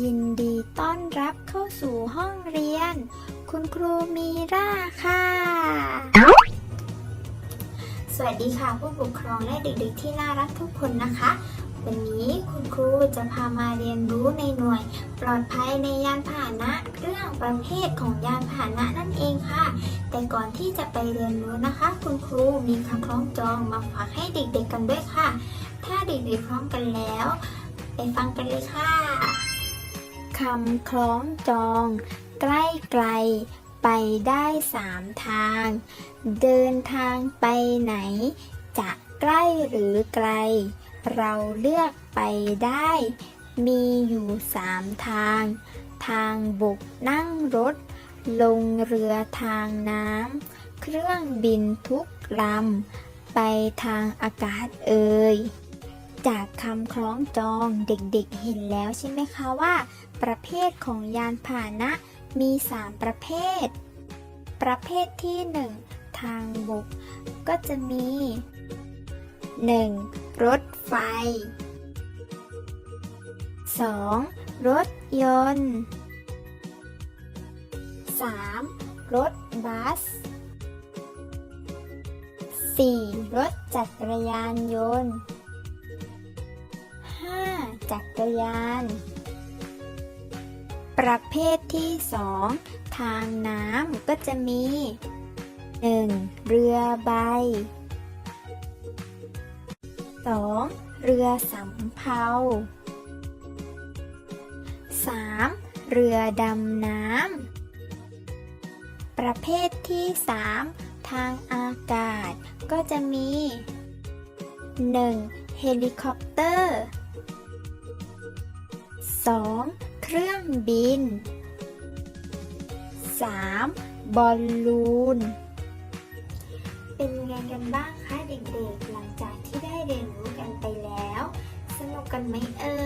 ยินดีต้อนรับเข้าสู่ห้องเรียน คุณครูมีร่าค่ะ สวัสดีค่ะผู้ปกครองและเด็กๆที่น่ารักทุกคนนะคะ วันนี้คุณครูจะพามาเรียนรู้ในหน่วย ปลอดภัยในยานพาหนะเรื่องประเภทของยานพาหนะนั่นเองค่ะ แต่ก่อนที่จะไปเรียนรู้นะคะ คุณครูมีคำคล้องจองมาฝากให้เด็กๆกันด้วยค่ะ ถ้าเด็กๆพร้อมกันแล้ว ไปฟังกันเลยค่ะ คำคล้องจอง ใกล้ไกล ไปได้สามทาง เดินทางไปไหน จะใกล้หรือไกล เราเลือกไปได้ มีอยู่สามทาง ทางบกนั่งรถ ลงเรือทางน้ำเครื่องบินทุกลำไปทางอากาศเอ่ย จากคำคล้องจองเด็กๆเห็นแล้วใช่ไหมคะว่า ประเภทของยานพาหนะมี 3 ประเภท ประเภทที่ 1 ทางบก ก็จะมี 1. รถไฟ 2. รถยนต์ 3. รถบัส 4. รถจักรยานยนต์ จักรยาน ประเภทที่ 2 ทางน้ำก็จะมี 1. เรือใบ 2. เรือสำเภา 3. เรือดำน้ำ ประเภทที่ 3 ทางอากาศก็จะมี 1. เฮลิคอปเตอร์ 2. เครื่องบิน 3. บอลลูน เป็นไงกันบ้างคะเด็กๆ หลังจากที่ได้เรียนรู้กันไปแล้ว สนุกกันไหมเอ่ย